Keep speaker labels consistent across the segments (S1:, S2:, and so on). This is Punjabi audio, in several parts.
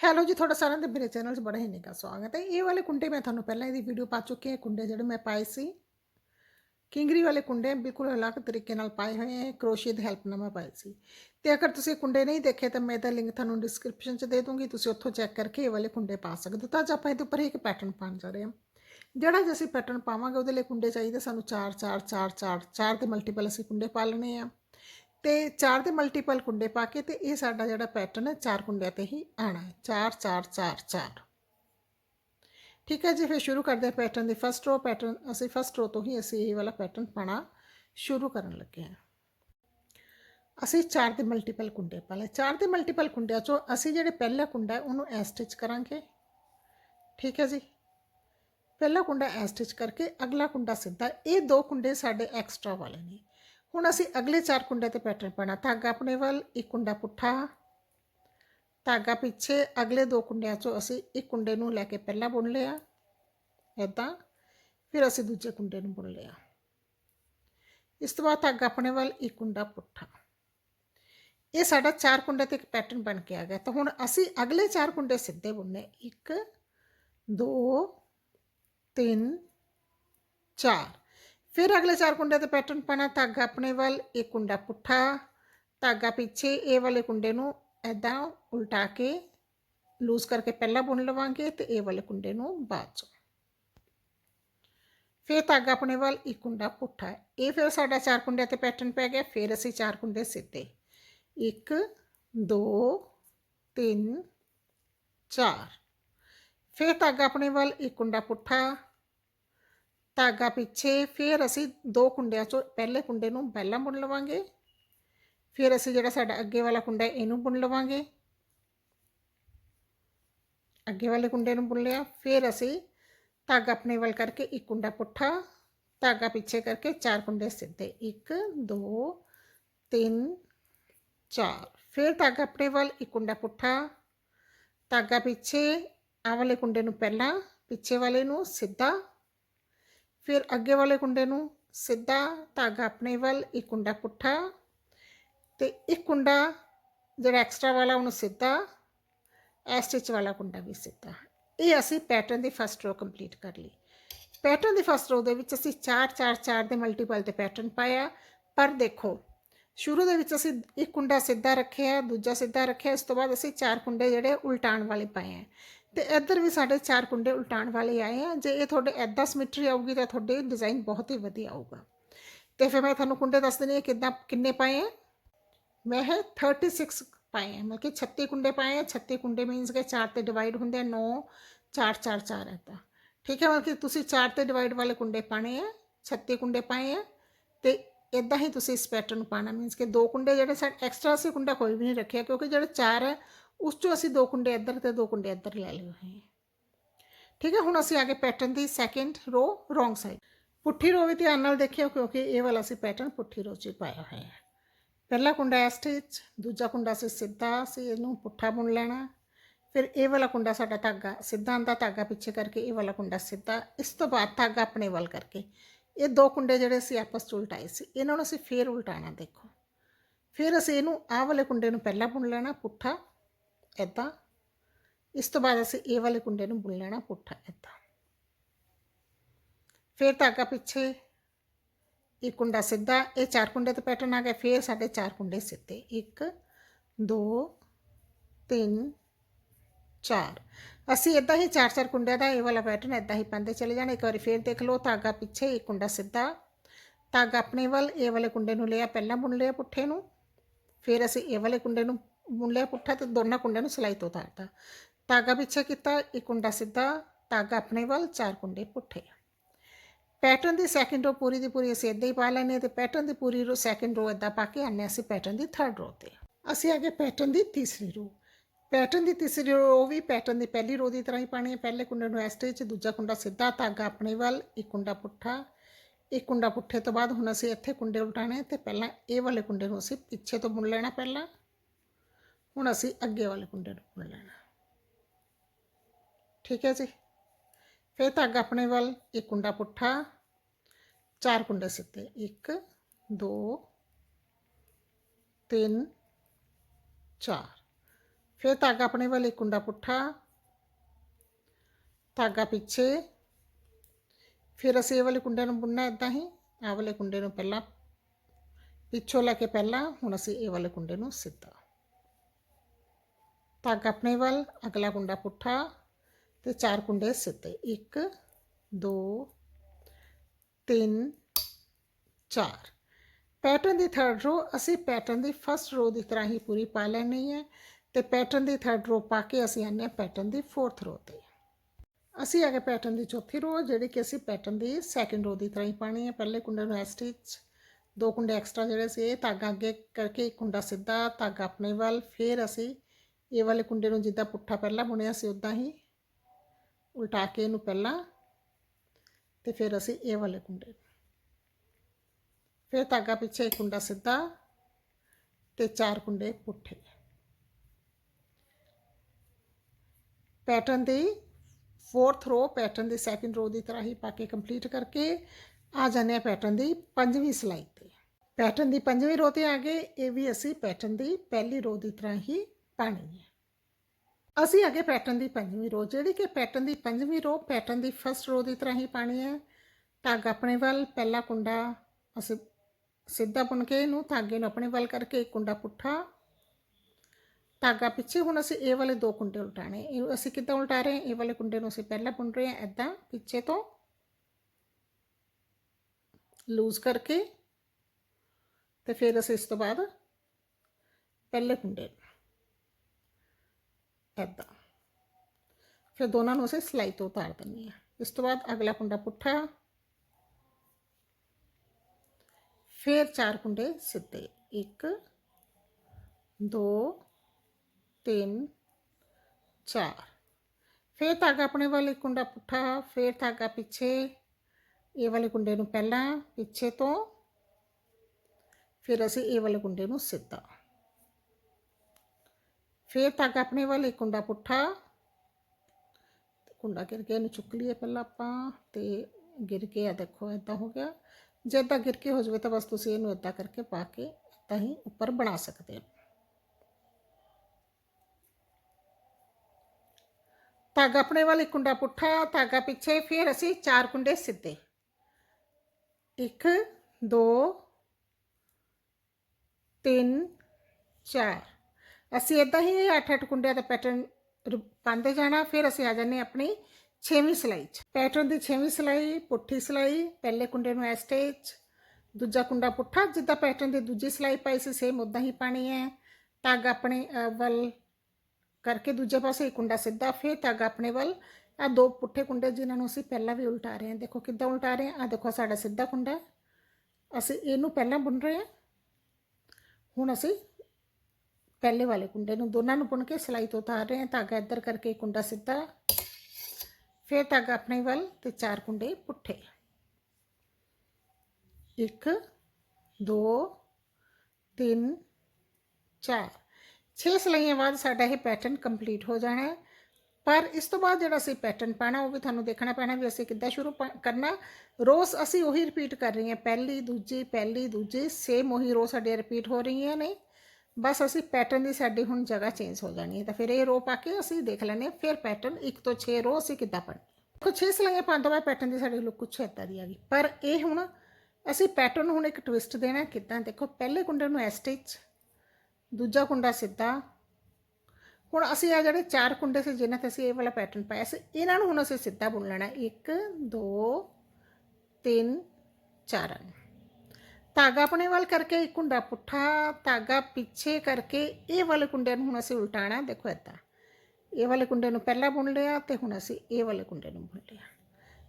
S1: ਹੈਲੋ ਜੀ, ਤੁਹਾਡਾ ਸਾਰਿਆਂ ਦੇ ਮੇਰੇ ਚੈਨਲ 'ਚ ਬੜਾ ਹੀ ਨਿੱਘਾ ਸਵਾਗਤ ਹੈ। ਇਹ ਵਾਲੇ ਕੁੰਡੇ ਮੈਂ ਤੁਹਾਨੂੰ ਪਹਿਲਾਂ ਇਹਦੀ ਵੀਡੀਓ ਪਾ ਚੁੱਕੀ ਹਾਂ। ਕੁੰਡੇ ਜਿਹੜੇ ਮੈਂ ਪਾਏ ਸੀ, ਕਿੰਗਰੀ ਵਾਲੇ ਕੁੰਡੇ ਬਿਲਕੁਲ ਅਲੱਗ ਤਰੀਕੇ ਨਾਲ ਪਾਏ ਹੋਏ ਹੈ। ਕਰੋਸ਼ੀਏ ਦੀ ਹੈਲਪ ਨਾਲ ਮੈਂ ਪਾਏ ਸੀ। ਤੇ ਅਗਰ ਤੁਸੀਂ ਕੁੰਡੇ ਨਹੀਂ ਦੇਖੇ, ਤਾਂ ਮੈਂ ਇਹਦਾ ਲਿੰਕ ਤੁਹਾਨੂੰ ਡਿਸਕ੍ਰਿਪਸ਼ਨ 'ਚ ਦੇ ਦੂੰਗੀ। ਤੁਸੀਂ ਉੱਥੋਂ ਚੈੱਕ ਕਰਕੇ ਇਹ ਵਾਲੇ ਕੁੰਡੇ ਪਾ ਸਕਦੇ ਹੋ। ਤਾਂ ਅੱਜ ਆਪਾਂ ਇਹਦੇ ਉੱਪਰ ਇੱਕ ਪੈਟਰਨ ਪਾਉਣ ਜਾ ਰਹੇ ਹਾਂ। ਜਿਹੜਾ ਜੇ ਅਸੀਂ ਪੈਟਰਨ ਪਾਵਾਂਗੇ, ਉਹਦੇ ਲਈ ਕੁੰਡੇ ਚਾਹੀਦੇ ਸਾਨੂੰ 4 4 4 4 4 ਦੇ ਮਲਟੀਪਲ ਅਸੀਂ ਕੁੰਡੇ ਪਾ ਲੈਣੇ ਆ। ਤੇ ਚਾਰ ਦੇ ਮਲਟੀਪਲ ਕੁੰਡੇ ਪਾ ਕੇ ਤੇ ਇਹ ਸਾਡਾ ਜਿਹੜਾ ਪੈਟਰਨ ਹੈ, ਚਾਰ ਕੁੰਡਿਆਂ ਤੇ ਹੀ ਆਣਾ ਹੈ। 4 4 4 4 ਠੀਕ ਹੈ ਜੀ, ਫਿਰ ਸ਼ੁਰੂ ਕਰਦੇ ਹਾਂ ਪੈਟਰਨ ਦੀ ਫਸਟ ਰੋ ਪੈਟਰਨ ਅਸੀਂ ਫਸਟ ਰੋ ਤੋਂ ਹੀ ਅਸੀਂ ਇਹ ਵਾਲਾ ਪੈਟਰਨ ਪਾਣਾ ਸ਼ੁਰੂ ਕਰਨ ਲੱਗੇ ਹਾਂ। ਅਸੀਂ 4 ਦੇ ਮਲਟੀਪਲ ਕੁੰਡੇ ਪਾ ਲਏ। 4 ਦੇ ਮਲਟੀਪਲ ਕੁੰਡਿਆਂ ਚੋਂ ਅਸੀਂ ਜਿਹੜੇ ਪਹਿਲਾ ਕੁੰਡਾ ਹੈ, ਉਹਨੂੰ ਐ ਸਟਿਚ ਕਰਾਂਗੇ। ਠੀਕ ਹੈ ਜੀ? ਪਹਿਲਾ ਕੁੰਡਾ ਐ ਸਟਿਚ ਕਰਕੇ ਅਗਲਾ ਕੁੰਡਾ ਸਿੱਧਾ। ਇਹ ਦੋ ਕੁੰਡੇ ਸਾਡੇ ਐਕਸਟਰਾ ਵਾਲੇ ਨੇ। ਹੁਣ ਅਸੀਂ ਅਗਲੇ ਚਾਰ ਕੁੰਡੇ ਤੇ ਪੈਟਰਨ ਪਾਣਾ ਧਾਗਾ ਆਪਣੇ ਵੱਲ, ਇੱਕ ਕੁੰਡਾ ਪੁੱਠਾ। ਧਾਗਾ ਪਿੱਛੇ, ਅਗਲੇ ਦੋ ਕੁੰਡਿਆਂ ਚੋਂ ਅਸੀਂ ਇੱਕ ਕੁੰਡੇ ਨੂੰ ਲੈ ਕੇ ਪਹਿਲਾਂ ਬੁਣ ਲਿਆ ਇਦਾਂ ਫਿਰ ਅਸੀਂ ਦੂਜੇ ਕੁੰਡੇ ਨੂੰ ਬੁਣ ਲਿਆ। ਇਸ ਤੋਂ ਬਾਅਦ ਧਾਗਾ ਆਪਣੇ ਵੱਲ, ਇੱਕ ਕੁੰਡਾ ਪੁੱਠਾ। ਇਹ ਸਾਡਾ ਚਾਰ ਕੁੰਡੇ ਤੇ ਇੱਕ ਪੈਟਰਨ ਬਣ ਕੇ ਆ ਗਿਆ। ਤਾਂ ਹੁਣ ਅਸੀਂ ਅਗਲੇ ਚਾਰ ਕੁੰਡੇ ਸਿੱਧੇ ਬੁਣਨੇ। 1 2 3 4 ਫਿਰ ਅਗਲੇ ਚਾਰ ਕੁੰਡੇ ਤੇ ਪੈਟਰਨ ਪਾਣਾ ਧਾਗਾ ਆਪਣੇ ਵੱਲ ਇੱਕ ਕੁੰਡਾ ਪੁੱਠਾ, ਧਾਗਾ ਪਿੱਛੇ, ਇਹ ਵਾਲੇ ਕੁੰਡੇ ਨੂੰ ਐਦਾਂ ਉਲਟਾ ਕੇ ਲੂਜ਼ ਕਰਕੇ ਪਹਿਲਾਂ ਬੁਣ ਲਵਾਂਗੇ ਤੇ ਇਹ ਵਾਲੇ ਕੁੰਡੇ ਨੂੰ ਬਾਅਦ ਚ। ਫਿਰ ਧਾਗਾ ਆਪਣੇ ਵੱਲ ਇੱਕ ਕੁੰਡਾ ਪੁੱਠਾ ਇਹ ਫਿਰ ਸਾਡਾ ਚਾਰ ਕੁੰਡਿਆਂ ਤੇ ਪੈਟਰਨ ਪੈ ਗਿਆ, ਫਿਰ ਅਸੀਂ ਚਾਰ ਕੁੰਡੇ ਸਿੱਧੇ। 1 2 3 4 ਫਿਰ ਧਾਗਾ ਆਪਣੇ ਵੱਲ ਇੱਕ ਕੁੰਡਾ ਪੁੱਠਾ ਧਾਗਾ ਪਿੱਛੇ, ਫਿਰ ਅਸੀਂ ਦੋ ਕੁੰਡਿਆਂ ਚੋਂ ਪਹਿਲੇ ਕੁੰਡੇ ਨੂੰ ਪਹਿਲਾਂ ਬੁਣ ਲਵਾਂਗੇ। ਫਿਰ ਅਸੀਂ ਜਿਹੜਾ ਸਾਡਾ ਅੱਗੇ ਵਾਲਾ ਕੁੰਡਾ ਇਹਨੂੰ ਬੁਣ ਲਵਾਂਗੇ। ਅੱਗੇ ਵਾਲੇ ਕੁੰਡੇ ਨੂੰ ਬੁਣ ਲਿਆ। ਫਿਰ ਅਸੀਂ ਧਾਗਾ ਆਪਣੇ ਵੱਲ ਕਰਕੇ ਇੱਕ ਕੁੰਡਾ ਪੁੱਠਾ, ਧਾਗਾ ਪਿੱਛੇ ਕਰਕੇ ਚਾਰ ਕੁੰਡੇ ਸਿੱਧੇ। 1 2 3 4 ਫਿਰ ਧਾਗਾ ਆਪਣੇ ਵੱਲ, ਇੱਕ ਕੁੰਡਾ ਪੁੱਠਾ, ਧਾਗਾ ਪਿੱਛੇ, ਆਹ ਵਾਲੇ ਕੁੰਡੇ ਨੂੰ ਪਹਿਲਾਂ, ਪਿੱਛੇ ਵਾਲੇ ਨੂੰ ਸਿੱਧਾ ਫਿਰ ਅੱਗੇ ਵਾਲੇ ਕੁੰਡੇ ਨੂੰ ਸਿੱਧਾ ਧਾਗਾ ਆਪਣੇ ਵੱਲ, ਇੱਕ ਕੁੰਡਾ ਪੁੱਠਾ ਤੇ ਇੱਕ ਕੁੰਡਾ ਜਿਹੜਾ ਐਕਸਟਰਾ ਵਾਲਾ ਉਹਨੂੰ ਸਿੱਧਾ ਐ ਸਟਿਚ ਵਾਲਾ ਕੁੰਡਾ ਵੀ ਸਿੱਧਾ। ਇਹ ਅਸੀਂ ਪੈਟਰਨ ਦੀ ਫਸਟ ਰੋ ਕੰਪਲੀਟ ਕਰ ਲਈ। ਪੈਟਰਨ ਦੀ ਫਸਟ ਰੋ ਦੇ ਵਿੱਚ ਅਸੀਂ 4 4 4 ਦੇ ਮਲਟੀਪਲ ਤੇ ਪੈਟਰਨ ਪਾਇਆ। ਪਰ ਦੇਖੋ, ਸ਼ੁਰੂ ਦੇ ਵਿੱਚ ਅਸੀਂ ਇੱਕ ਕੁੰਡਾ ਸਿੱਧਾ ਰੱਖਿਆ, ਦੂਜਾ ਸਿੱਧਾ ਰੱਖਿਆ, ਇਸ ਤੋਂ ਬਾਅਦ ਅਸੀਂ ਚਾਰ ਕੁੰਡੇ ਜਿਹੜੇ ਉਲਟਾਣ ਵਾਲੇ ਪਾਏ ਆ। ਤੇ ਇੱਧਰ ਵੀ ਸਾਡੇ ਚਾਰ ਕੁੰਡੇ ਉਲਟਾਣ ਵਾਲੇ ਆਏ ਆ। ਜੇ ਇਹ ਤੁਹਾਡੇ ਐਦਾਂ ਸਮਿਟਰੀ ਆਊਗੀ ਤਾਂ ਤੁਹਾਡੇ ਡਿਜ਼ਾਈਨ ਬਹੁਤ ਹੀ ਵਧੀਆ ਆਊਗਾ। ਤੇ ਫਿਰ ਮੈਂ ਤੁਹਾਨੂੰ ਕੁੰਡੇ ਦੱਸ ਦਿੰਦੀ ਹਾਂ ਕਿੱਦਾਂ, ਕਿੰਨੇ ਪਾਏ ਆ? ਮੈਂ ਹੈ 36 ਪਾਏ ਆ। ਮੈਂ ਕਿ 36 ਕੁੰਡੇ ਪਾਏ ਆ। 36 ਕੁੰਡੇ ਮੀਨਸ ਕਿ 4 ਤੇ ਡਿਵਾਈਡ ਹੁੰਦੇ ਆ। 9 4 4 4 ਹੈ ਠੀਕ ਹੈ, ਮਤਲਬ ਕਿ ਤੁਸੀਂ 4 ਤੇ ਡਿਵਾਈਡ ਵਾਲੇ ਕੁੰਡੇ ਪਾਣੇ ਆ। 36 ਕੁੰਡੇ ਪਾਏ ਆ। ਤੇ ਇਦਾਂ ਹੀ ਤੁਸੀਂ ਇਸ ਪੈਟਰਨ ਨੂੰ ਪਾਣਾ ਮੀਨਸ ਕਿ ਦੋ ਕੁੰਡੇ ਜਿਹੜੇ ਸਾਡੇ ਐਕਸਟਰਾ ਸੀ ਕੁੰਡਾ ਕੋਈ ਵੀ ਨਹੀਂ ਰੱਖਿਆ, ਕਿਉਂਕਿ ਜਿਹੜੇ ਚਾਰ ਹੈ ਉਸ ਚੋਂ ਅਸੀਂ ਦੋ ਕੁੰਡੇ ਇੱਧਰ ਤੇ ਦੋ ਕੁੰਡੇ ਇੱਧਰ ਲੈ ਲਏ ਹੋਏ ਹੈ ਠੀਕ ਹੈ, ਹੁਣ ਅਸੀਂ ਆ ਗਏ ਪੈਟਰਨ ਦੀ ਸੈਕਿੰਡ ਰੋ ਰੋਂਗ ਸਾਈਡ ਪੁੱਠੀ ਰੋ ਵੀ ਧਿਆਨ ਨਾਲ ਦੇਖਿਓ, ਕਿਉਂਕਿ ਇਹ ਵਾਲਾ ਅਸੀਂ ਪੈਟਰਨ ਪੁੱਠੀ ਰੋ 'ਚ ਹੀ ਪਾਇਆ ਹੋਇਆ ਹੈ। ਪਹਿਲਾ ਕੁੰਡਾ ਐ ਸਟਿਚ ਦੂਜਾ ਕੁੰਡਾ ਅਸੀਂ ਸਿੱਧਾ, ਅਸੀਂ ਇਹਨੂੰ ਪੁੱਠਾ ਬੁਣ ਲੈਣਾ। ਫਿਰ ਇਹ ਵਾਲਾ ਕੁੰਡਾ ਸਾਡਾ ਧਾਗਾ, ਸਿੱਧਾ ਆਂਦਾ ਧਾਗਾ ਪਿੱਛੇ ਕਰਕੇ, ਇਹ ਵਾਲਾ ਕੁੰਡਾ ਸਿੱਧਾ, ਇਸ ਤੋਂ ਬਾਅਦ ਧਾਗਾ ਆਪਣੇ ਵੱਲ ਕਰਕੇ। ਇਹ ਦੋ ਕੁੰਡੇ ਜਿਹੜੇ ਅਸੀਂ ਆਪਸ 'ਚ ਉਲਟਾਏ ਸੀ, ਇਹਨਾਂ ਨੂੰ ਅਸੀਂ ਫੇਰ ਉਲਟਾਣਾ ਦੇਖੋ। ਫਿਰ ਅਸੀਂ ਇਹਨੂੰ ਆਹ ਵਾਲੇ ਕੁੰਡੇ ਨੂੰ ਪਹਿਲਾਂ ਬੁਣ ਲੈਣਾ, ਪੁੱਠਾ ਇਦਾਂ ਇਸ ਤੋਂ ਬਾਅਦ ਅਸੀਂ ਇਹ ਵਾਲੇ ਕੁੰਡੇ ਨੂੰ ਬੁਣ ਲੈਣਾ ਪੁੱਠਾ ਇਦਾਂ ਫਿਰ ਧਾਗਾ ਪਿੱਛੇ ਇੱਕ ਕੁੰਡਾ ਸਿੱਧਾ ਇਹ ਚਾਰ ਕੁੰਡੇ ਤੇ ਪੈਟਰਨ ਆ ਗਿਆ ਫਿਰ ਸਾਡੇ ਚਾਰ ਕੁੰਡੇ ਸਿੱਧੇ 1 2 3 4 ਅਸੀਂ ਇਦਾਂ ਹੀ ਚਾਰ ਚਾਰ ਕੁੰਡਿਆਂ ਦਾ ਇਹ ਵਾਲਾ ਪੈਟਰਨ ਇਦਾਂ ਹੀ ਪਾਉਂਦੇ ਚਲੇ ਜਾਣਾ ਇੱਕ ਵਾਰੀ ਫਿਰ ਦੇਖ ਲਓ ਧਾਗਾ ਪਿੱਛੇ ਇੱਕ ਕੁੰਡਾ ਸਿੱਧਾ ਧਾਗਾ ਆਪਣੇ ਵੱਲ ਇਹ ਵਾਲੇ ਕੁੰਡੇ ਨੂੰ ਲਿਆ ਪਹਿਲਾਂ ਬੁਣ ਲਿਆ ਪੁੱਠੇ ਨੂੰ ਫਿਰ ਅਸੀਂ ਇਹ ਵਾਲੇ ਕੁੰਡੇ ਨੂੰ ਮੁੰਡਿਆ ਪੁੱਠਾ ਤੇ ਦੋਨਾਂ ਕੁੰਡਿਆਂ ਨੂੰ ਸਲਾਈ ਤੋਂ ਉਤਾਰਤਾ। ਧਾਗਾ ਪਿੱਛੇ ਕੀਤਾ, ਇੱਕ ਕੁੰਡਾ ਸਿੱਧਾ, ਧਾਗਾ ਆਪਣੇ ਵੱਲ, ਚਾਰ ਕੁੰਡੇ ਪੁੱਠੇ। ਪੈਟਰਨ ਦੀ ਸੈਕਿੰਡ ਰੋ ਪੂਰੀ ਦੀ ਪੂਰੀ ਅਸੀਂ ਇਦਾਂ ਹੀ ਪਾ ਲੈਣੇ ਤੇ ਪੈਟਰਨ ਦੀ ਪੂਰੀ ਰੋ ਸੈਕਿੰਡ ਰੋ ਇਦਾਂ ਪਾ ਕੇ ਆਨੇ ਅਸੀਂ ਪੈਟਰਨ ਦੀ ਥਰਡ ਰੋ ਤੇ। ਅਸੀਂ ਅੱਗੇ ਪੈਟਰਨ ਦੀ ਤੀਸਰੀ ਰੋ ਪੈਟਰਨ ਦੀ ਤੀਸਰੀ ਰੋ ਵੀ ਪੈਟਰਨ ਦੀ ਪਹਿਲੀ ਰੋ ਦੀ ਤਰ੍ਹਾਂ ਹੀ ਪਾਣੀ ਹੈ। ਪਹਿਲੇ ਕੁੰਡੇ ਨੂੰ ਇਸ ਸਟੇਜ ਦੂਜਾ ਕੁੰਡਾ ਸਿੱਧਾ, ਧਾਗਾ ਆਪਣੇ ਵੱਲ, ਇੱਕ ਕੁੰਡਾ ਪੁੱਠਾ। ਇੱਕ ਕੁੰਡਾ ਪੁੱਠੇ ਤੋਂ ਬਾਅਦ ਹੁਣ ਅਸੀਂ ਇੱਥੇ ਕੁੰਡੇ ਉਲਟਾਣੇ ਤੇ ਪਹਿਲਾਂ ਇਹ ਵਾਲੇ ਕੁੰਡੇ ਨੂੰ ਅਸੀਂ ਪਿੱਛੇ ਤੋਂ ਬੁਣ ਲੈਣਾ ਪਹਿਲਾਂ। ਹੁਣ ਅਸੀਂ ਅੱਗੇ ਵਾਲੇ ਕੁੰਡੇ ਨੂੰ ਬੁਣ ਲੈਣਾ। ਠੀਕ ਹੈ ਜੀ? ਫਿਰ ਧਾਗਾ ਆਪਣੇ ਵੱਲ, ਇੱਕ ਕੁੰਡਾ ਪੁੱਠਾ, ਚਾਰ ਕੁੰਡੇ ਸਿੱਧੇ। 1 2 3 4 ਫਿਰ ਧਾਗਾ ਆਪਣੇ ਵੱਲ, ਇੱਕ ਕੁੰਡਾ ਪੁੱਠਾ ਧਾਗਾ ਪਿੱਛੇ। ਫਿਰ ਅਸੀਂ ਇਹ ਵਾਲੇ ਕੁੰਡੇ ਨੂੰ ਬੁਣਨਾ ਇਦਾਂ ਹੀ, ਆਹ ਵਾਲੇ ਕੁੰਡੇ ਨੂੰ ਪਹਿਲਾਂ, ਪਿੱਛੋਂ ਲੈ ਕੇ ਪਹਿਲਾਂ, ਹੁਣ ਅਸੀਂ ਇਹ ਵਾਲੇ ਕੁੰਡੇ ਨੂੰ ਸਿੱਧਾ। ਧਾਗਾ ਆਪਣੇ ਵੱਲ, ਅਗਲਾ ਕੁੰਡਾ ਪੁੱਠਾ ਤੇ ਚਾਰ ਕੁੰਡੇ ਸਿੱਧੇ। 1 2 3 4 ਪੈਟਰਨ ਦੀ ਥਰਡ ਰੋ ਅਸੀਂ ਪੈਟਰਨ ਦੀ ਫਸਟ ਰੋ ਦੀ ਤਰ੍ਹਾਂ ਹੀ ਪੂਰੀ ਪਾ ਲੈਣੀ ਹੈ ਤੇ ਪੈਟਰਨ ਦੀ ਥਰਡ ਰੋ ਪਾ ਕੇ ਅਸੀਂ ਆਨੇ ਪੈਟਰਨ ਦੀ ਫੋਰਥ ਰੋ ਤੇ। ਅਸੀਂ ਅਗੇ ਪੈਟਰਨ ਦੀ ਚੌਥੀ ਰੋ ਜਿਹੜੀ ਕਿ ਅਸੀਂ ਪੈਟਰਨ ਦੀ ਸੈਕੰਡ ਰੋ ਦੀ ਤਰ੍ਹਾਂ ਹੀ ਪਾਣੀ ਹੈ। ਪਹਿਲੇ ਕੁੰਡੇ ਨੂੰ ਐਸ ਸਟਿਚ ਦੋ ਕੁੰਡੇ ਐਕਸਟਰਾ ਜਿਹੜੇ ਸੀ, ਇਹ ਧਾਗਾ ਅੱਗੇ ਕਰਕੇ ਇੱਕ ਕੁੰਡਾ ਸਿੱਧਾ, ਧਾਗਾ ਆਪਣੇ ਵੱਲ, ਫਿਰ ਅਸੀਂ ਇਹ ਵਾਲੇ ਕੁੰਡੇ ਨੂੰ ਜਿੱਦਾਂ ਪੁੱਠਾ ਪਹਿਲਾਂ ਬੁਣਿਆ ਸੀ ਉਦਾਂ ਹੀ ਉਲਟਾ ਕੇ ਇਹਨੂੰ ਪਹਿਲਾਂ ਤੇ ਫਿਰ ਅਸੀਂ ਇਹ ਵਾਲੇ ਕੁੰਡੇ ਨੂੰ। ਫਿਰ ਧਾਗਾ ਪਿੱਛੇ ਇੱਕ ਕੁੰਡਾ ਸਿੱਧਾ ਤੇ ਚਾਰ ਕੁੰਡੇ ਪੁੱਠੇ। ਪੈਟਰਨ ਦੀ ਫੋਰਥ ਰੋ ਪੈਟਰਨ ਦੀ ਸੈਕਿੰਡ ਰੋ ਦੀ ਤਰ੍ਹਾਂ ਹੀ ਪਾ ਕੇ ਕੰਪਲੀਟ ਕਰਕੇ ਆ ਜਾਂਦੇ ਆ ਪੈਟਰਨ ਦੀ ਪੰਜਵੀਂ ਸਲਾਈ ਤੇ। ਪੈਟਰਨ ਦੀ ਪੰਜਵੀਂ ਰੋ ਤੇ ਆ ਗਏ, ਇਹ ਵੀ ਅਸੀਂ ਪੈਟਰਨ ਦੀ ਪਹਿਲੀ ਰੋ ਦੀ ਤਰ੍ਹਾਂ ਹੀ ਪਾਣੀ ਹੈ। ਅਸੀਂ ਅੱਗੇ ਪੈਟਰਨ ਦੀ ਪੰਜਵੀਂ ਰੋ ਜਿਹੜੀ ਕਿ ਪੈਟਰਨ ਦੀ ਪੰਜਵੀਂ ਰੋ ਪੈਟਰਨ ਦੀ ਫਸਟ ਰੋ ਦੀ ਤਰ੍ਹਾਂ ਹੀ ਪਾਣੀ ਹੈ। ਧਾਗਾ ਆਪਣੇ ਵੱਲ, ਪਹਿਲਾ ਕੁੰਡਾ ਅਸੀਂ ਸਿੱਧਾ ਬੁਣ ਕੇ ਇਹਨੂੰ, ਧਾਗੇ ਨੂੰ ਆਪਣੇ ਵੱਲ ਕਰਕੇ ਇੱਕ ਕੁੰਡਾ ਪੁੱਠਾ। ਧਾਗਾ ਪਿੱਛੇ ਹੁਣ ਅਸੀਂ ਇਹ ਵਾਲੇ ਦੋ ਕੁੰਡੇ ਉਲਟਾਣੇ ਇਹ ਅਸੀਂ ਕਿੱਦਾਂ ਉਲਟਾ ਰਹੇ ਹਾਂ? ਇਹ ਵਾਲੇ ਕੁੰਡੇ ਨੂੰ ਅਸੀਂ ਪਹਿਲਾਂ ਬੁਣ ਰਹੇ ਹਾਂ ਐਦਾਂ ਪਿੱਛੇ ਤੋਂ। ਲੂਜ਼ ਕਰਕੇ। ਤੇ ਫਿਰ ਅਸੀਂ ਇਸ ਤੋਂ ਬਾਅਦ ਪਹਿਲੇ ਕੁੰਡੇ ਐਦਾਂ ਫਿਰ ਦੋਨਾਂ ਨੂੰ ਅਸੀਂ ਸਲਾਈ ਤੋਂ ਉਤਾਰ ਦਿੰਦੇ ਹਾਂ। ਇਸ ਤੋਂ ਬਾਅਦ ਅਗਲਾ ਕੁੰਡਾ ਪੁੱਠਾ। ਫਿਰ ਚਾਰ ਕੁੰਡੇ ਸਿੱਧੇ। 1 2 3 4 ਫਿਰ ਧਾਗਾ ਆਪਣੇ ਵੱਲ ਇੱਕ ਕੁੰਡਾ ਪੁੱਠਾ, ਫਿਰ ਧਾਗਾ ਪਿੱਛੇ ਇਹ ਵਾਲੇ ਕੁੰਡੇ ਨੂੰ ਪਹਿਲਾਂ, ਪਿੱਛੇ ਤੋਂ। ਫਿਰ ਅਸੀਂ ਇਹ ਵਾਲੇ ਕੁੰਡੇ ਨੂੰ ਸਿੱਧਾ। ਫਿਰ ਧਾਗਾ ਆਪਣੇ ਵੱਲ ਇੱਕ ਕੁੰਡਾ ਪੁੱਠਾ ਕੁੰਡਾ ਗਿਰ ਗਿਆ ਇਹਨੂੰ ਚੁੱਕ ਲਈਏ ਪਹਿਲਾਂ ਆਪਾਂ ਤੇ ਗਿਰ ਕੇ ਆ ਦੇਖੋ ਇਦਾਂ ਹੋ ਗਿਆ ਜੇ ਇਦਾਂ ਗਿਰ ਕੇ ਹੋ ਜਾਵੇ ਤਾਂ ਬਸ ਤੁਸੀਂ ਇਹਨੂੰ ਇਦਾਂ ਕਰਕੇ ਪਾ ਕੇ ਇਦਾਂ ਹੀ ਉੱਪਰ ਬਣਾ ਸਕਦੇ ਹੋ ਧਾਗਾ ਆਪਣੇ ਵੱਲ ਇੱਕ ਕੁੰਡਾ ਪੁੱਠਾ ਧਾਗਾ ਪਿੱਛੇ ਫਿਰ ਅਸੀਂ ਚਾਰ ਕੁੰਡੇ ਸਿੱਧੇ 1 2 3 4 ਅਸੀਂ ਇਦਾਂ ਹੀ 8-8 ਕੁੰਡਿਆਂ ਦਾ ਪੈਟਰਨ ਪਾਉਂਦੇ ਜਾਣਾ, ਫਿਰ ਅਸੀਂ ਆ ਜਾਂਦੇ ਹਾਂ ਆਪਣੀ 6ਵੀਂ ਸਿਲਾਈ 'ਚ। ਪੈਟਰਨ ਦੀ 6ਵੀਂ ਸਿਲਾਈ, ਪੁੱਠੀ ਸਿਲਾਈ, ਪਹਿਲੇ ਕੁੰਡੇ ਨੂੰ ਐਸ ਸਟੇਜ ਦੂਜਾ ਕੁੰਡਾ ਪੁੱਠਾ, ਜਿੱਦਾਂ ਪੈਟਰਨ ਦੀ ਦੂਜੀ ਸਿਲਾਈ ਪਾਈ ਸੀ ਸੇਮ ਉਦਾਂ ਹੀ ਪਾਣੀ ਹੈ। ਧਾਗਾ ਆਪਣੇ ਵੱਲ ਕਰਕੇ ਦੂਜੇ ਪਾਸੇ ਇੱਕ ਕੁੰਡਾ ਸਿੱਧਾ, ਫਿਰ ਧਾਗਾ ਆਪਣੇ ਵੱਲ। ਆ ਦੋ ਪੁੱਠੇ ਕੁੰਡੇ ਜਿਨ੍ਹਾਂ ਨੂੰ ਅਸੀਂ ਪਹਿਲਾਂ ਵੀ ਉਲਟਾ ਰਹੇ ਹਾਂ। ਦੇਖੋ ਕਿੱਦਾਂ ਉਲਟਾ ਰਹੇ ਹਾਂ। ਆ ਦੇਖੋ ਸਾਡਾ ਸਿੱਧਾ ਕੁੰਡਾ। ਅਸੀਂ ਇਹਨੂੰ ਪਹਿਲਾਂ ਬੁਣ ਰਹੇ ਹਾਂ। ਹੁਣ ਅਸੀਂ ਪਹਿਲੇ ਵਾਲੇ ਕੁੰਡੇ ਨੂੰ ਦੋਨਾਂ ਨੂੰ ਬੁਣ ਕੇ ਸਲਾਈ ਤੋਂ ਉਤਾਰ ਰਹੇ ਹਾਂ। ਧਾਗਾ ਇੱਧਰ ਕਰਕੇ, ਕੁੰਡਾ ਸਿੱਧਾ। ਫਿਰ ਧਾਗਾ ਆਪਣੇ ਵੱਲ ਤੇ ਚਾਰ ਕੁੰਡੇ ਪੁੱਠੇ। 1 2 3 4 6 ਸਲਾਈਆਂ ਬਾਅਦ ਸਾਡਾ ਇਹ ਪੈਟਰਨ ਕੰਪਲੀਟ ਹੋ ਜਾਣਾ ਹੈ। ਪਰ ਇਸ ਤੋਂ ਬਾਅਦ ਜਿਹੜਾ ਅਸੀਂ ਪੈਟਰਨ ਪਾਣਾ ਉਹ ਵੀ ਤੁਹਾਨੂੰ ਦੇਖਣਾ ਪੈਣਾ ਵੀ ਅਸੀਂ ਕਿੱਦਾਂ ਸ਼ੁਰੂ ਪਾ- ਕਰਨਾ। ਰੋਜ਼ ਅਸੀਂ ਉਹੀ ਰਿਪੀਟ ਕਰ ਰਹੇ ਹਾਂ ਪਹਿਲੀ, ਦੂਜੀ ਪਹਿਲੀ, ਦੂਜੀ ਸੇਮ ਉਹੀ ਰੋ ਸਾਡੇ ਰਿਪੀਟ ਹੋ ਰਹੀਆਂ ਨੇ। ਬਸ ਅਸੀਂ ਪੈਟਰਨ ਦੀ ਸਾਡੀ ਹੁਣ ਜਗ੍ਹਾ ਚੇਂਜ ਹੋ ਜਾਣੀ ਹੈ। ਤਾਂ ਫਿਰ ਇਹ ਰੋ ਪਾ ਕੇ ਅਸੀਂ ਦੇਖ ਲੈਂਦੇ ਹਾਂ ਫਿਰ ਪੈਟਰਨ 1 ਤੋਂ 6 ਰੋ ਅਸੀਂ ਕਿੱਦਾਂ ਪੜਨੀ ਦੇਖੋ 6 ਸਲਾਈਆਂ ਪਾਉਣ ਤੋਂ ਬਾਅਦ ਪੈਟਰਨ ਦੀ ਸਾਡੀ ਲੁੱਕ ਕੁਛ ਇੱਦਾਂ ਦੀ ਆ ਗਈ। ਪਰ ਇਹ ਹੁਣ ਅਸੀਂ ਪੈਟਰਨ ਹੁਣ ਇੱਕ ਟਵਿਸਟ ਦੇਣਾ ਕਿੱਦਾਂ? ਦੇਖੋ, ਪਹਿਲੇ ਕੁੰਡੇ ਨੂੰ ਐਸ ਸਟਿਚ ਦੂਜਾ ਕੁੰਡਾ ਸਿੱਧਾ। ਹੁਣ ਅਸੀਂ ਆ ਜਿਹੜੇ ਚਾਰ ਕੁੰਡੇ ਸੀ, ਜਿਨ੍ਹਾਂ ਤੇ ਅਸੀਂ ਇਹ ਵਾਲਾ ਪੈਟਰਨ ਪਾਇਆ ਸੀ, ਇਹਨਾਂ ਨੂੰ ਹੁਣ ਅਸੀਂ ਸਿੱਧਾ ਬੁਣ ਲੈਣਾ। 1 2 3 4 ਧਾਗਾ ਆਪਣੇ ਵੱਲ ਕਰਕੇ ਇੱਕ ਕੁੰਡਾ ਪੁੱਠਾ, ਧਾਗਾ ਪਿੱਛੇ ਕਰਕੇ, ਇਹ ਵਾਲੇ ਕੁੰਡੇ ਨੂੰ ਹੁਣ ਅਸੀਂ ਉਲਟਾਣਾ ਦੇਖੋ ਇੱਦਾਂ ਇਹ ਵਾਲੇ ਕੁੰਡੇ ਨੂੰ ਪਹਿਲਾਂ ਬੁਣ ਲਿਆ ਤੇ ਹੁਣ ਅਸੀਂ ਇਹ ਵਾਲੇ ਕੁੰਡੇ ਨੂੰ ਬੁਣ ਲਿਆ।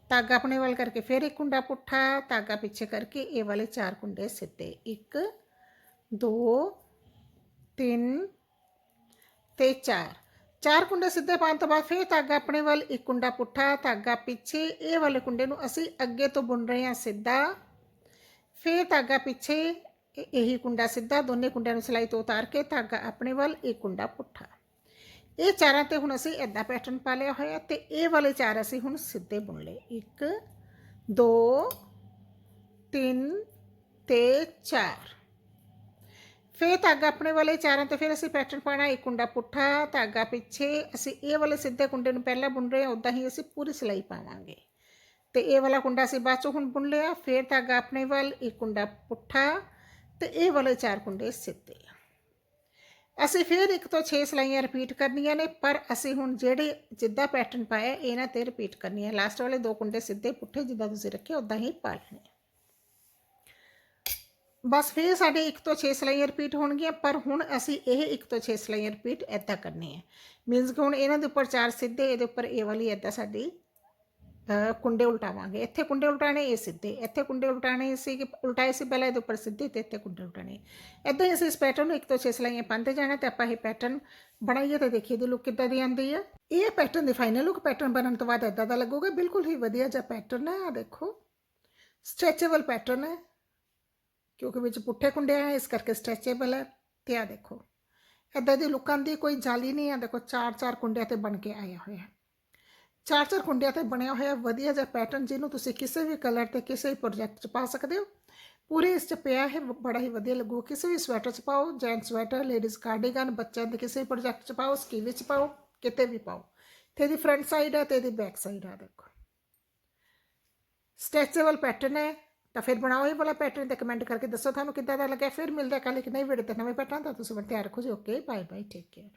S1: ਧਾਗਾ ਆਪਣੇ ਵੱਲ ਕਰਕੇ ਫਿਰ ਇੱਕ ਕੁੰਡਾ ਪੁੱਠਾ, ਧਾਗਾ ਪਿੱਛੇ ਕਰਕੇ ਇਹ ਵਾਲੇ ਚਾਰ ਕੁੰਡੇ ਸਿੱਧੇ। 1 2 3 ਤੇ 4 ਚਾਰ ਕੁੰਡੇ ਸਿੱਧੇ ਪਾਉਣ ਤੋਂ ਬਾਅਦ ਫਿਰ ਧਾਗਾ ਆਪਣੇ ਵੱਲ, ਇੱਕ ਕੁੰਡਾ ਪੁੱਠਾ, ਧਾਗਾ ਪਿੱਛੇ, ਇਹ ਵਾਲੇ ਕੁੰਡੇ ਨੂੰ ਅਸੀਂ ਅੱਗੇ ਤੋਂ ਬੁਣ ਰਹੇ ਹਾਂ ਸਿੱਧਾ। ਫਿਰ ਧਾਗਾ ਪਿੱਛੇ ਇਹੀ ਕੁੰਡਾ ਸਿੱਧਾ, ਦੋਨੇ ਕੁੰਡਿਆਂ ਨੂੰ ਸਲਾਈ ਤੋਂ ਉਤਾਰ ਕੇ ਧਾਗਾ ਆਪਣੇ ਵੱਲ, ਇਹ ਕੁੰਡਾ ਪੁੱਠਾ। ਇਹ ਚਾਰਾਂ ਤੇ ਹੁਣ ਅਸੀਂ ਇਦਾਂ ਪੈਟਰਨ ਪਾ ਲਿਆ ਹੋਇਆ ਤੇ ਇਹ ਵਾਲੇ ਚਾਰ ਅਸੀਂ ਹੁਣ ਸਿੱਧੇ ਬੁਣ ਲਏ। 1 2 3 ਤੇ 4 ਫਿਰ ਧਾਗਾ ਆਪਣੇ ਵਾਲੇ ਚਾਰਾਂ ਤੇ ਫਿਰ ਅਸੀਂ ਪੈਟਰਨ ਪਾਣਾ ਇੱਕ ਕੁੰਡਾ ਪੁੱਠਾ, ਧਾਗਾ ਪਿੱਛੇ, ਅਸੀਂ ਇਹ ਵਾਲੇ ਸਿੱਧੇ ਕੁੰਡੇ ਨੂੰ ਪਹਿਲਾਂ ਬੁਣ ਰਹੇ ਹਾਂ ਉਦਾਂ ਹੀ ਅਸੀਂ ਪੂਰੀ ਸਿਲਾਈ ਪਾਵਾਂਗੇ। ਤੇ ਇਹ ਵਾਲਾ ਕੁੰਡਾ ਅਸੀਂ ਬਾਅਦ ਚੋਂ ਹੁਣ ਬੁਣ ਲਿਆ, ਫਿਰ ਧਾਗਾ ਆਪਣੇ ਵੱਲ ਇੱਕ ਕੁੰਡਾ ਪੁੱਠਾ, ਤੇ ਇਹ ਵਾਲੇ ਚਾਰ ਕੁੰਡੇ ਸਿੱਧੇ ਅਸੀਂ ਫਿਰ ਇੱਕ ਤੋਂ 6 ਸਲਾਈਆਂ ਰਿਪੀਟ ਕਰਨੀਆਂ ਨੇ, ਪਰ ਅਸੀਂ ਹੁਣ ਜਿਹੜੇ ਜਿੱਦਾਂ ਪੈਟਰਨ ਪਾਇਆ, ਇਹਨਾਂ ਤੇ ਰਿਪੀਟ ਕਰਨੀ ਹੈ ਲਾਸਟ ਵਾਲੇ ਦੋ ਕੁੰਡੇ ਸਿੱਧੇ ਪੁੱਠੇ, ਜਿੱਦਾਂ ਤੁਸੀਂ ਰੱਖੇ ਉਦਾਂ ਹੀ ਪਾ ਲੈਣੇ ਬਸ ਫਿਰ ਸਾਡੇ 1 ਤੋਂ 6 ਸਲਾਈਆਂ ਰਿਪੀਟ ਹੋਣਗੀਆਂ, ਪਰ ਹੁਣ ਅਸੀਂ ਇਹ 1 ਤੋਂ 6 ਸਲਾਈਆਂ ਰਿਪੀਟ ਐਦਾਂ ਕਰਨੀ ਹੈ ਮੀਨਸ ਕਿ ਹੁਣ ਇਹਨਾਂ ਦੇ ਉੱਪਰ ਚਾਰ ਸਿੱਧੇ, ਇਹਦੇ ਉੱਪਰ ਇਹ ਵਾਲੀ ਐਦਾਂ ਸਾਡੀ ਕੁੰਡੇ ਉਲਟਾਵਾਂਗੇ। ਇੱਥੇ ਕੁੰਡੇ ਉਲਟਾਣੇ ਇਹ ਸਿੱਧੇ। ਇੱਥੇ ਕੁੰਡੇ ਉਲਟਾਣੇ ਸੀ ਕਿ ਉਲਟਾਏ ਸੀ, ਪਹਿਲਾਂ ਇਹਦੇ ਉੱਪਰ ਸਿੱਧੇ ਤੇ ਇੱਥੇ ਕੁੰਡੇ ਉਲਟਾਣੇ ਐਦਾਂ ਹੀ ਅਸੀਂ ਇਸ ਪੈਟਰਨ ਨੂੰ ਇੱਕ ਤੋਂ 6 ਸਲਾਈਆਂ ਪਾਉਂਦੇ ਜਾਣਾ ਤੇ ਆਪਾਂ ਇਹ ਪੈਟਰਨ ਬਣਾਈਏ ਤੇ ਦੇਖੀਏ ਦੀ ਲੁੱਕ ਕਿੱਦਾਂ ਦੀ ਆਉਂਦੀ ਹੈ ਇਹ ਪੈਟਰਨ ਦੀ ਫਾਈਨਲ ਲੁੱਕ ਪੈਟਰਨ ਬਣਨ ਤੋਂ ਬਾਅਦ ਐਦਾਂ ਦਾ ਲੱਗੂਗਾ। ਬਿਲਕੁਲ ਹੀ ਵਧੀਆ ਜਿਹਾ ਪੈਟਰਨ ਹੈ ਆ ਦੇਖੋ। ਸਟ੍ਰੈਚੇਬਲ ਪੈਟਰਨ ਹੈ ਕਿਉਂਕਿ ਵਿੱਚ ਪੁੱਠੇ ਕੁੰਡੇ ਆ, ਇਸ ਕਰਕੇ ਸਟ੍ਰੈਚੇਬਲ ਹੈ ਤੇ ਆ ਦੇਖੋ। ਇਦਾਂ ਦੀ ਲੁੱਕ ਦੀ ਕੋਈ ਜਾਲੀ ਨਹੀਂ ਆ। ਦੇਖੋ ਚਾਰ ਚਾਰ ਕੁੰਡਿਆਂ ਤੇ ਬਣ ਕੇ ਆਇਆ ਹੋਇਆ। ਚਾਰ ਚਾਰ ਕੁੰਡਿਆਂ ਤੇ ਬਣਿਆ ਹੋਇਆ ਵਧੀਆ ਜਿਹਾ ਪੈਟਰਨ ਜਿਹਨੂੰ ਤੁਸੀਂ ਕਿਸੇ ਵੀ ਕਲਰ ਤੇ ਕਿਸੇ ਵੀ ਪ੍ਰੋਜੈਕਟ 'ਚ ਪਾ ਸਕਦੇ ਹੋ। ਪੂਰੇ ਇਸ 'ਚ ਪਿਆ ਹੈ ਬੜਾ ਹੀ ਵਧੀਆ ਲੱਗੂ। ਕਿਸੇ ਵੀ ਸਵੈਟਰ 'ਚ ਪਾਓ ਜੈਂਟਸ ਸਵੈਟਰ ਲੇਡੀਜ਼ ਕਾਰਡੀਗਨ ਬੱਚਿਆਂ ਦੇ ਕਿਸੇ ਵੀ ਪ੍ਰੋਜੈਕਟ 'ਚ ਪਾਓ ਸਕੀ ਵਿੱਚ ਪਾਓ, ਕਿਤੇ ਵੀ ਪਾਓ। ਤੇ ਇਹਦੀ ਫਰੰਟ ਸਾਈਡ ਹੈ ਤੇ ਇਹਦੀ ਬੈਕ ਸਾਈਡ ਹੈ ਦੇਖੋ। ਸਟ੍ਰੈਚੇਬਲ ਪੈਟਰਨ ਹੈ। ਤਾਂ ਫਿਰ ਬਣਾਓ ਇਹ ਵਾਲਾ ਪੈਟਰਨ ਤੇ ਕਮੈਂਟ ਕਰਕੇ ਦੱਸੋ ਤੁਹਾਨੂੰ ਕਿੱਦਾਂ ਦਾ ਲੱਗਿਆ। ਫਿਰ ਮਿਲਦਾ ਹਾਂ ਕੱਲ੍ਹ ਇੱਕ ਨਈ ਵੀਡੀਓ ਤੇ ਨਵੇਂ ਪੈਟਰਨ ਦਾ। ਤੁਸੀਂ ਬਣ ਤਿਆਰ ਰੱਖੋ ਜੀ। Okay bye bye take care